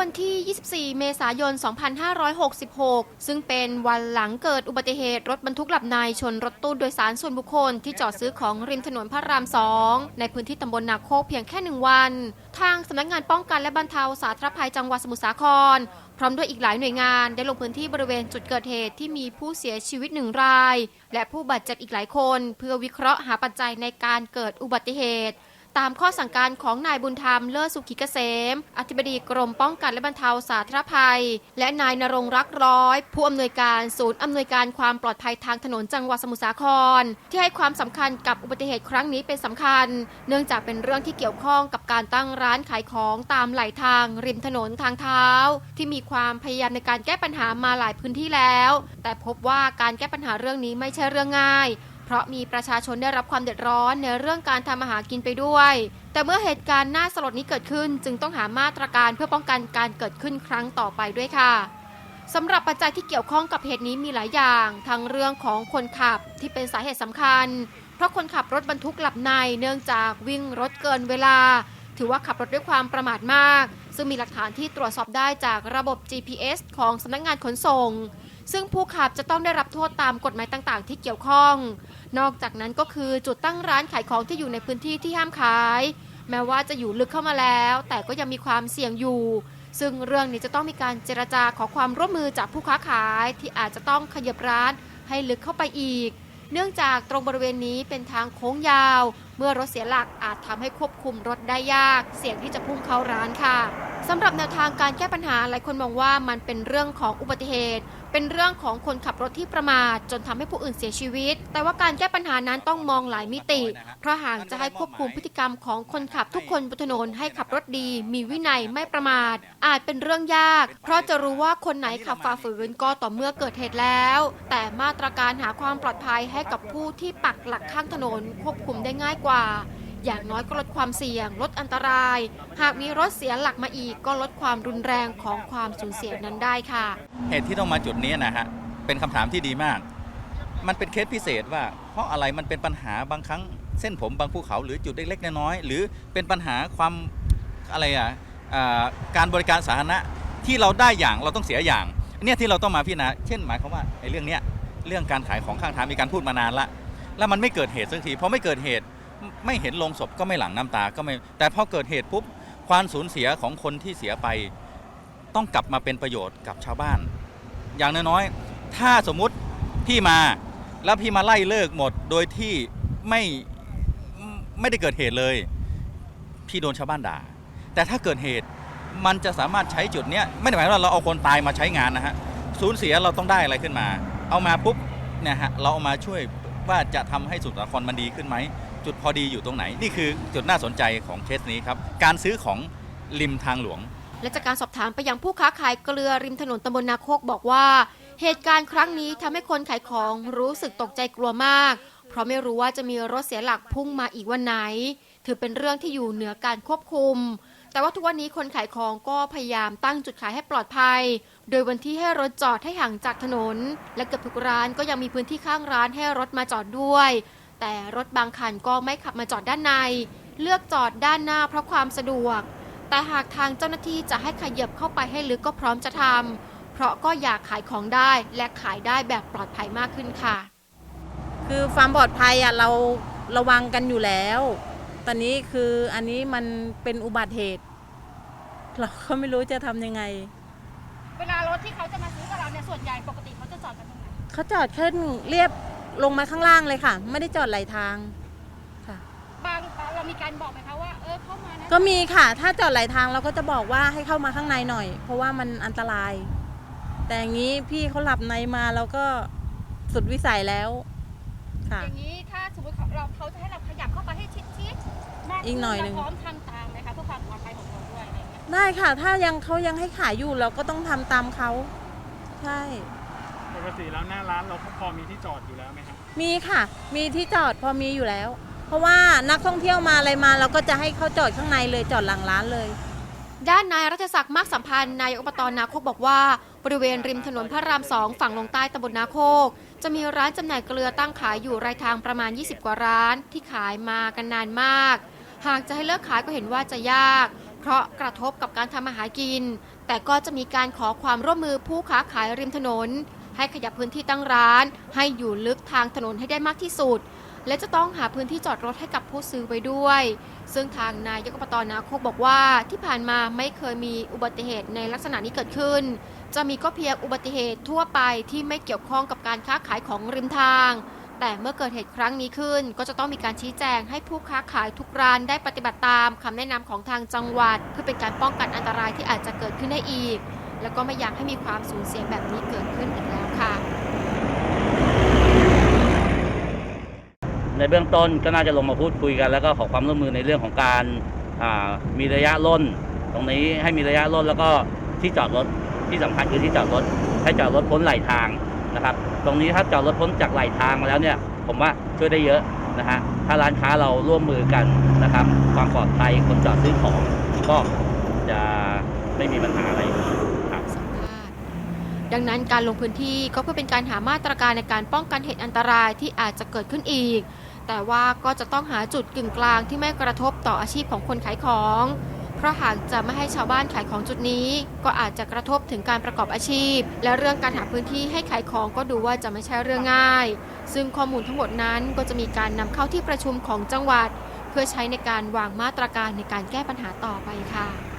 วันที่ 24 เมษายน 2566 ซึ่งเป็นวันหลังเกิดอุบัติเหตุรถบรรทุกหลับในชนรถตู้โดยสารส่วนบุคคลที่จอดซื้อของริมถนนพระราม 2 ในพื้นที่ตำบลนาโคกเพียงแค่หนึ่งวัน ทางสำนักงานป้องกันและบรรเทาสาธารณภัยจังหวัดสมุทรสาครพร้อมด้วยอีกหลายหน่วยงานได้ลงพื้นที่บริเวณจุดเกิดเหตุที่มีผู้เสียชีวิตหนึ่งราย และผู้บาดเจ็บอีกหลายคน เพื่อวิเคราะห์หาปัจจัยในการเกิดอุบัติเหตุ ตามข้อสั่งการของนายบุญธรรมเลิศสุขิเกษม อธิบดีกรมป้องกันและบรรเทาสาธารณภัย และนายนรงรักร้อย ผู้อำนวยการศูนย์อำนวยการความปลอดภัยทางถนนจังหวัดสมุทรสาคร ที่ให้ความสำคัญกับอุบัติเหตุครั้งนี้เป็นสำคัญ เนื่องจากเป็นเรื่องที่เกี่ยวข้องกับการตั้งร้านขายของตามไหลทาง ริมถนนทางเท้า ที่มีความพยายามในการแก้ปัญหามาหลายพื้นที่แล้ว แต่พบว่าการแก้ปัญหาเรื่องนี้ไม่ใช่เรื่องง่าย เพราะมีประชาชนได้รับความเดือดร้อนในเรื่องการทำอาหารกินไปด้วย แต่เมื่อเหตุการณ์น่าสลดนี้เกิดขึ้น จึงต้องหามาตรการเพื่อป้องกันการเกิดขึ้นครั้งต่อไปด้วยค่ะสำหรับปัจจัยที่เกี่ยวข้องกับเหตุนี้มีหลายอย่างทั้งเรื่องของคนขับที่เป็นสาเหตุสำคัญ เพราะคนขับรถบรรทุกหลับในเนื่องจากวิ่งรถเกินเวลา ถือว่าขับรถด้วยความประมาทมาก ซึ่งมีหลักฐานที่ตรวจสอบได้จากระบบ GPS ของสำนักงานขนส่ง ซึ่งผู้ขับจะต้องได้รับโทษตามกฎหมายต่างๆ ที่เกี่ยวข้อง นอกจากนั้นก็คือจุดตั้งร้านขายของที่อยู่ในพื้นที่ที่ห้ามขาย แม้ว่าจะอยู่ลึกเข้ามาแล้ว แต่ก็ยังมีความเสี่ยงอยู่ ซึ่งเรื่องนี้จะต้องมีการเจรจาขอความร่วมมือจากผู้ค้าขายที่อาจจะต้องขยับร้านให้ลึกเข้าไปอีก เนื่องจากตรงบริเวณนี้เป็นทางโค้งยาว เมื่อรถเสียหลักอาจทำให้ควบคุมรถได้ยาก เสี่ยงที่จะพุ่งเข้าร้านค่ะ สำหรับแนวทางการแก้ปัญหาหลายคนมองว่ามันเป็นเรื่องของอุบัติเหตุ เป็นเรื่องของคนขับรถที่ประมาทจนทำให้ผู้อื่นเสียชีวิต แต่ว่าการแก้ปัญหานั้นต้องมองหลายมิติ เพราะหากจะให้ควบคุมพฤติกรรมของคนขับทุกคนบนถนนให้ขับรถดี มีวินัยไม่ประมาท อาจเป็นเรื่องยาก เพราะจะรู้ว่าคนไหนขับฝ่าฝืนก็ต่อเมื่อเกิดเหตุแล้ว แต่มาตรการหาความปลอดภัยให้กับผู้ที่ปักหลักข้างถนนควบคุมได้ง่ายกว่า อย่างน้อยก็ลดความเสี่ยง ลดอันตราย หากมีรถเสียหลักมาอีก ก็ลดความรุนแรงของความสูญเสียนั้นได้ค่ะ เหตุที่ต้องมาจุดนี้นะฮะเป็นคำถามที่ดีมาก มันเป็นเคสพิเศษว่า เพราะอะไรมันเป็นปัญหาบางครั้งเส้นผมบางภูเขาหรือจุดเล็กๆน้อยๆหรือเป็นปัญหาความอะไรอะการบริการสาธารณะที่เราได้อย่างเราต้องเสียอย่างเนี่ยที่เราต้องมาพิจารณาเช่นหมายความว่าไอ้เรื่องเนี้ยเรื่องการขายของข้างทางมีการพูดมานานละแล้วมันไม่เกิดเหตุสักทีพอไม่เกิดเหตุ ไม่เห็นลงศพก็ไม่หลั่งน้ำตาก็ไม่ แต่พอเกิดเหตุปุ๊บความสูญเสียของคนที่เสียไป ต้องกลับมาเป็นประโยชน์กับชาวบ้าน อย่างน้อยๆถ้าสมมุติพี่มาแล้วพี่มาไล่เลิกหมด โดยที่ไม่ไม่ได้เกิดเหตุเลย พี่โดนชาวบ้านด่า แต่ถ้าเกิดเหตุมันจะสามารถใช้จุดเนี้ยไม่ได้หมายว่าเราเอาคนตายมาใช้งานนะฮะสูญเสียเราต้องได้อะไรขึ้นมา เอามาปุ๊บเนี่ยฮะเราเอามาช่วยว่าจะทำให้สุนทรครมันดีขึ้นไหม จุดพอดีอยู่ตรงไหน นี่คือจุดน่าสนใจของเคสนี้ครับ การซื้อของริมทางหลวง และจากการสอบถามไปยังผู้ค้าขายเกลือริมถนนตำบลนาโคกบอกว่า เหตุการณ์ครั้งนี้ทำให้คนขายของรู้สึกตกใจกลัวมาก เพราะไม่รู้ว่าจะมีรถเสียหลักพุ่งมาอีกวันไหน ถือเป็นเรื่องที่อยู่เหนือการควบคุม แต่ว่าทุกวันนี้คนขายของก็พยายามตั้งจุดขายให้ปลอดภัย โดยวันที่ให้รถจอดให้ห่างจากถนน และเกือบทุกร้านก็ยังมีพื้นที่ข้างร้านให้รถมาจอดด้วย แต่รถบางคันก็ไม่ขับมาจอดด้านใน เลือกจอดด้านหน้าเพราะความสะดวก แต่หากทางเจ้าหน้าที่จะให้ขยับเข้าไปให้ลึกก็พร้อมจะทำเพราะก็อยากขายของได้และขายได้แบบปลอดภัยมากขึ้นค่ะ คือความปลอดภัยอะเราระวังกันอยู่แล้ว ตอนนี้คืออันนี้มันเป็นอุบัติเหตุ เราก็ไม่รู้จะทำยังไง เวลารถที่เขาจะมาซื้อกับเราเนี่ยส่วนใหญ่ปกติเขาจะจอดกันตรงไหนเขาจอดขึ้นเรียบ ลงมาข้างล่างเลยค่ะ ไม่ได้จอดไหลทางค่ะ บางเรามีการบอกไหมคะว่าเออเข้ามานะก็มีค่ะ ถ้าจอดไหลทางเราก็จะบอกว่าให้เข้ามาข้างในหน่อย เพราะว่ามันอันตราย แต่อย่างนี้พี่เขาหลับในมาเราก็สุดวิสัยแล้วค่ะ อย่างนี้ถ้าสมมติเขาเราเขาจะให้เราขยับเข้าไปให้ชิดชิดๆมากอีกหน่อยหนึ่ง เราพร้อมทำตามไหมคะเพื่อความปลอดภัยของเราด้วยอะไรอย่างเงี้ยได้ค่ะ ถ้ายังเขายังให้ขายอยู่เราก็ต้องทำตามเขาใช่ ปกติแล้วหน้าร้านเราก็พอมีที่จอดอยู่แล้วไหมครับมีค่ะ มีที่จอดพอมีอยู่แล้ว เพราะว่านักท่องเที่ยวมาอะไรมา เราก็จะให้เขาจอดข้างในเลยจอดหลังร้านเลย ด้านนายรัชศักดิ์มากสัมพันธ์นายกอบตนาโคกบอกว่า บริเวณริมถนนพระรามสองฝั่งลงใต้ตำบลนาโคก จะมีร้านจำหน่ายเกลือตั้งขายอยู่รายทางประมาณ 20 กว่าร้าน ที่ขายมากันนานมาก หากจะให้เลิกขายก็เห็นว่าจะยาก เพราะกระทบกับการทำอาหารกิน แต่ก็จะมีการขอความร่วมมือผู้ค้าขายริมถนน ให้ขยับพื้นที่ตั้งร้าน ให้อยู่ลึกทางถนนให้ได้มากที่สุด และจะต้องหาพื้นที่จอดรถให้กับผู้ซื้อไว้ด้วย ซึ่งทางนายกอบตนาโคกบอกว่าที่ผ่านมาไม่เคยมีอุบัติเหตุในลักษณะนี้เกิดขึ้น จะมีก็เพียงอุบัติเหตุทั่วไปที่ไม่เกี่ยวข้องกับการค้าขายของริมทางแต่เมื่อเกิดเหตุครั้งนี้ขึ้น ก็จะต้องมีการชี้แจงให้ผู้ค้าขายทุกร้านได้ปฏิบัติตามคำแนะนำของทางจังหวัด เพื่อเป็นการป้องกันอันตรายที่อาจจะเกิดขึ้นได้อีก แล้วก็ไม่อยากให้มีความสูญเสียแบบนี้เกิดขึ้นอีกแล้วค่ะ ในเบื้องต้นก็น่าจะลงมาพูดคุยกัน แล้วก็ขอความร่วมมือในเรื่องของการมีระยะร่น ตรงนี้ให้มีระยะร่นแล้วก็ที่จอดรถที่สำคัญคือที่จอดรถให้จอดรถพ้นไหลทางนะครับ ตรงนี้ถ้าจอดรถพ้นจากไหลทางมาแล้วเนี่ย ผมว่าช่วยได้เยอะนะฮะถ้าร้านค้าเราร่วมมือกันนะครับ ความปลอดภัยคนจอดซื้อของก็จะไม่มีปัญหาอะไรครับ สัมภาษณ์ ดังนั้นการลงพื้นที่ก็เพื่อเป็นการหามาตรการในการป้องกันเหตุอันตรายที่อาจจะเกิดขึ้นอีก แต่ว่าก็จะต้องหาจุดกึ่งกลางที่ไม่กระทบต่ออาชีพของคนขายของ เพราะหากจะไม่ให้ชาวบ้านขายของจุดนี้ ก็อาจจะกระทบถึงการประกอบอาชีพ และเรื่องการหาพื้นที่ให้ขายของก็ดูว่าจะไม่ใช่เรื่องง่าย ซึ่งข้อมูลทั้งหมดนั้นก็จะมีการนำเข้าที่ประชุมของจังหวัด เพื่อใช้ในการวางมาตรการในการแก้ปัญหาต่อไปค่ะ